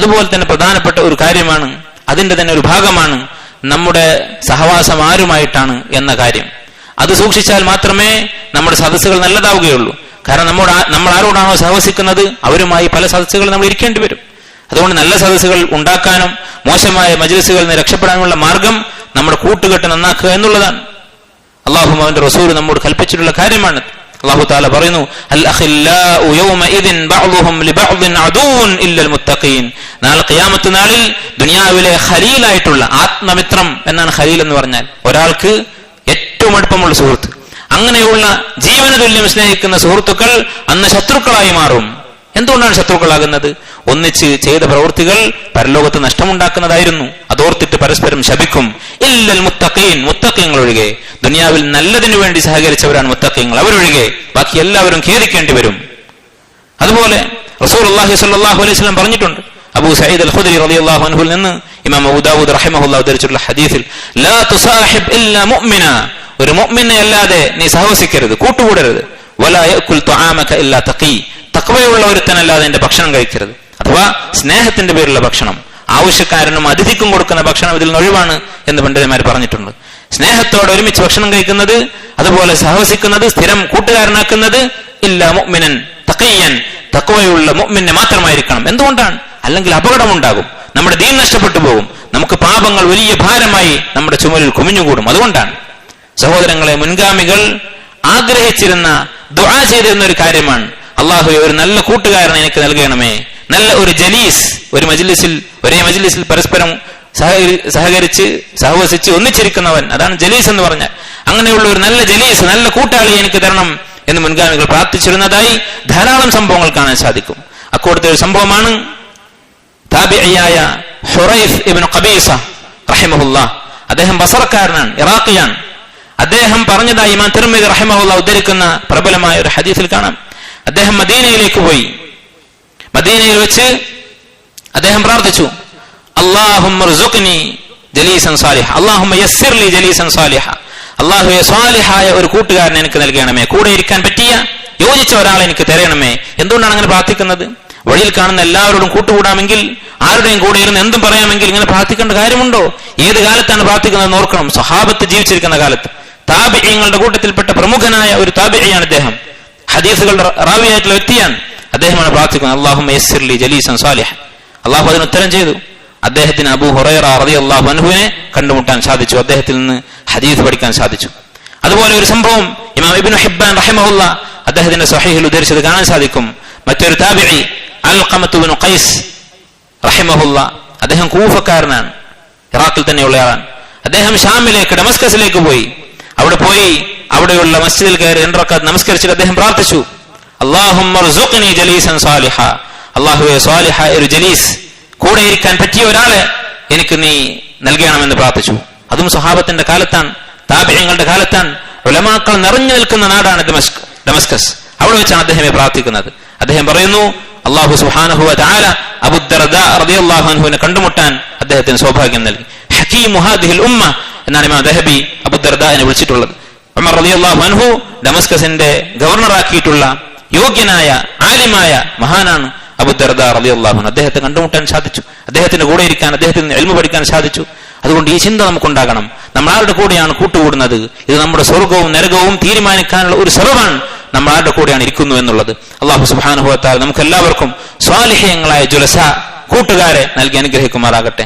അതുപോലെ തന്നെ പ്രധാനപ്പെട്ട ഒരു കാര്യമാണ് അതിന്റെ തന്നെ ഒരു ഭാഗമാണ് നമ്മുടെ സഹവാസം ആരുമായിട്ടാണ് എന്ന കാര്യം. അത് സൂക്ഷിച്ചാൽ മാത്രമേ നമ്മുടെ സദസ്സുകൾ നല്ലതാവുകയുള്ളൂ. കാരണം നമ്മുടെ നമ്മൾ ആരോടാണോ സഹവസിക്കുന്നത് അവരുമായി പല സദസ്സുകൾ നമ്മൾ ഇരിക്കേണ്ടി വരും. അതുകൊണ്ട് നല്ല സദസ്സുകൾ ഉണ്ടാക്കാനും മോശമായ മജ്ലിസുകളിൽ നിന്ന് രക്ഷപ്പെടാനുള്ള മാർഗം നമ്മുടെ കൂട്ടുകെട്ട് നന്നാക്കുക എന്നുള്ളതാണ്. അള്ളാഹു അവന്റെ റസൂൽ നമ്മോട് കൽപ്പിച്ചിട്ടുള്ള കാര്യമാണ് അള്ളാഹു താല പറയുന്നു നാളിൽ ദുനിയാവിലെ ഖലീലായിട്ടുള്ള ആത്മമിത്രം എന്നാണ് ഹലീൽ എന്ന് പറഞ്ഞാൽ ഒരാൾക്ക് ഏറ്റവും അടുപ്പമുള്ള സുഹൃത്ത്. അങ്ങനെയുള്ള ജീവന തുല്യം സ്നേഹിക്കുന്ന സുഹൃത്തുക്കൾ അന്ന് ശത്രുക്കളായി മാറും. എന്തുകൊണ്ടാണ് ശത്രുക്കളാകുന്നത്? ഒന്നിച്ച് ചെയ്ത പ്രവൃത്തികൾ പരലോകത്ത് നഷ്ടമുണ്ടാക്കുന്നതായിരുന്നു. അതോർത്തിട്ട് പരസ്പരം ശപിക്കും. ഇല്ലൽ ഒഴികെ ദുനിയാവിൽ നല്ലതിനു വേണ്ടി സഹകരിച്ചവരാണ് മുത്തഖീങ്ങൾ അവരൊഴികെ. ബാക്കി എല്ലാവരും ഖേദിക്കേണ്ടി വരും. അതുപോലെ റസൂൽ അള്ളാഹി സല്ലാഹു അലൈഹി സ്വലം പറഞ്ഞിട്ടുണ്ട്. അബൂ സയ്യിദ് അൽ ഖുദരി റളിയല്ലാഹു അൻഹുൽ നിന്ന് ഇമാം അബൂ ദാവൂദ് റഹിമഹുല്ലാഹു ഹദീസിൽ ലാ തുസാഹിബ് ഇല്ലാ മുഅ്മിന. ഒരു മുഅ്മിനെ അല്ലാതെ നീ സഹവസിക്കരുത് കൂട്ടുകൂടരുത്. വലാ യഅകുൽ തുആമക ഇല്ലാ തഖി. തഖ്വയുള്ള ഒരുത്തനല്ലാതെ എന്റെ ഭക്ഷണം കഴിക്കരുത്. അഥവാ സ്നേഹത്തിന്റെ പേരുള്ള ഭക്ഷണം. ആവശ്യക്കാരനും അതിഥിക്കും കൊടുക്കുന്ന ഭക്ഷണം ഇതിൽ നിന്ന് എന്ന് പണ്ഡിതന്മാർ പറഞ്ഞിട്ടുണ്ട്. സ്നേഹത്തോടെ ഒരുമിച്ച് ഭക്ഷണം കഴിക്കുന്നത് അതുപോലെ സഹവസിക്കുന്നത് സ്ഥിരം കൂട്ടുകാരനാക്കുന്നത് ഇല്ല മുഅ്മിനൻ തക്കയ്യൻ തക്കവയുള്ള മുഅ്മിനെ മാത്രമായിരിക്കണം. എന്തുകൊണ്ടാണ്? അല്ലെങ്കിൽ അപകടമുണ്ടാകും. നമ്മുടെ ദീൻ നഷ്ടപ്പെട്ടു പോകും. നമുക്ക് പാപങ്ങൾ വലിയ ഭാരമായി നമ്മുടെ ചുമലിൽ കുമിഞ്ഞുകൂടും. അതുകൊണ്ടാണ്. സഹോദരങ്ങളെ മുൻഗാമികൾ ആഗ്രഹിച്ചിരുന്ന ദുആ ചെയ്തിരുന്ന ഒരു കാര്യമാണ്. അള്ളാഹു ഒരു നല്ല കൂട്ടുകാരനെ എനിക്ക് നൽകണമേ. നല്ല ഒരു ജലീസ് ഒരു മജ്ലിസിൽ ഒരേ മജ്ലിസിൽ പരസ്പരം സഹകരി- സഹകരിച്ച് സഹവസിച്ച് ഒന്നിച്ചിരിക്കുന്നവൻ. അതാണ് ജലീസ് എന്ന് പറഞ്ഞാൽ അങ്ങനെയുള്ള ഒരു നല്ല ജലീസ് നല്ല കൂട്ടാളി എനിക്ക് തരണം എന്ന് മുൻഗാമികൾ പ്രാർത്ഥിച്ചിരുന്നതായി ധാരാളം സംഭവങ്ങൾ കാണാൻ സാധിക്കും. അക്കൂടത്തെ ഒരു സംഭവമാണ് അദ്ദേഹം ബസറക്കാരനാണ് ഇറാഖിയാണ്. അദ്ദേഹം പറഞ്ഞതായി ഇമാം റഹിമഹുല്ല ഉദ്ധരിക്കുന്ന പ്രബലമായ ഒരു ഹദീസിൽ കാണാം. അദ്ദേഹം മദീനയിലേക്ക് പോയി. മദീനയിൽ വെച്ച് അദ്ദേഹം പ്രാർത്ഥിച്ചു. സ്വാലിഹായ ഒരു കൂട്ടുകാരൻ എനിക്ക് നൽകണമേ. കൂടെ ഇരിക്കാൻ പറ്റിയ യോജിച്ച ഒരാളെ എനിക്ക് തരണമേ. എന്തുകൊണ്ടാണ് അങ്ങനെ പ്രാർത്ഥിക്കുന്നത്? വഴിയിൽ കാണുന്ന എല്ലാവരോടും കൂട്ടുകൂടാമെങ്കിൽ ആരുടെയും കൂടെ ഇരുന്ന് എന്തും പറയാമെങ്കിൽ ഇങ്ങനെ പ്രാർത്ഥിക്കേണ്ട കാര്യമുണ്ടോ? ഏത് കാലത്താണ് പ്രാർത്ഥിക്കുന്നത് ഓർക്കണം. സ്വഹാബത്ത് ജീവിച്ചിരിക്കുന്ന കാലത്ത്. താബിയങ്ങളുടെ കൂട്ടത്തിൽപ്പെട്ട പ്രമുഖനായ ഒരു താബിയാണ് അദ്ദേഹം ഹദീസുകളുടെ റാവിയായിട്ടുള്ള വ്യക്തിയാണ്. അദ്ദേഹമാണ് പ്രാർത്ഥിക്കുന്നത് അള്ളാഹു യസ്സിർലി ജലീസൻ സാലിഹ് അള്ളാഹു അതിന് ഉത്തരം ചെയ്തു. അദ്ദേഹത്തിന് അബു ഹുറൈറ റതി അള്ളാഹു അനുഹുവിനെ കണ്ടുമുട്ടാൻ സാധിച്ചു. അദ്ദേഹത്തിൽ നിന്ന് ഹദീസ് പഠിക്കാൻ സാധിച്ചു. അതുപോലെ ഒരു സംഭവം ഇമാം ഇബിൻ ഹിബാൻ റഹിമഹുല്ല അദ്ദേഹത്തിന്റെ സഹീഹിൽ ഉദ്ധരിച്ചത് കാണാൻ സാധിക്കും. മറ്റൊരു താബിഴി അൽ ഇബ്നു ഖൈസ് റഹിമഹുല്ല അദ്ദേഹം കൂഫക്കാരനാണ്. ഇറാഖിൽ തന്നെയുള്ള ആളാണ്. അദ്ദേഹം ഷാമിലേക്ക് ഡമസ്കസിലേക്ക് പോയി. അവിടെ പോയി അവിടെയുള്ള മസ്ജിദിൽ കയറി രണ്ടറക്കാത്ത് നമസ്കരിച്ചിട്ട് അദ്ദേഹം പ്രാർത്ഥിച്ചു. അള്ളാഹുമ്മർസുഖ്നി ജലീസൻ സാലിഹ. അള്ളാഹുവെ സാലിഹ ഒരു ജലീസ്. കൂടെ ഇരിക്കാൻ പറ്റിയ ഒരാളെ എനിക്ക് നീ നൽകണമെന്ന് പ്രാർത്ഥിച്ചു. അതും സ്വഹാബത്തിന്റെ കാലത്താണ് താപര്യങ്ങളുടെ കാലത്താണ്. ഉലമാക്കൾ നിറഞ്ഞു നിൽക്കുന്ന നാടാണ് ഡമസ്ക് ഡമസ്കസ് അവിടെ വെച്ചാണ് അദ്ദേഹം പ്രാർത്ഥിക്കുന്നത്. അദ്ദേഹം പറയുന്നു അള്ളാഹു സുഹാനഹുവ താല കണ്ടുമുട്ടാൻ അദ്ദേഹത്തിന് സൗഭാഗ്യം നൽകി. ഹക്കീം മുഹാദിഹിൽ ഉമ്മ എന്നാണ് ഇമാം ദഹബി അബുദ്ദർദാനെ വിളിച്ചിട്ടുള്ളത്. ഉമർ റളിയല്ലാഹു അൻഹു ഡമസ്കസിന്റെ ഗവർണറാക്കിയിട്ടുള്ള യോഗ്യനായ ആലിമായ മഹാനാണ് അബുദർദ റളിയല്ലാഹു അദ്ദേഹത്തെ കണ്ടുമുട്ടാൻ സാധിച്ചു. അദ്ദേഹത്തിന്റെ കൂടെ ഇരിക്കാൻ അദ്ദേഹത്തിന് എൽമ പഠിക്കാൻ സാധിച്ചു. അതുകൊണ്ട് ഈ ചിന്ത നമുക്കുണ്ടാകണം. നമ്മൾ ആരുടെ കൂടെയാണ് കൂട്ടുകൂടുന്നത്. ഇത് നമ്മുടെ സ്വർഗവും നരകവും തീരുമാനിക്കാനുള്ള ഒരു സെറവാണ് നമ്മൾ ആരുടെ കൂടെയാണ് ഇരിക്കുന്നു എന്നുള്ളത്. അള്ളാഹു സുബാനുഭവത്താൽ നമുക്ക് എല്ലാവർക്കും സ്വാലിഹ്യങ്ങളായ ജുലസ കൂട്ടുകാരെ നൽകി അനുഗ്രഹിക്കുമാറാകട്ടെ.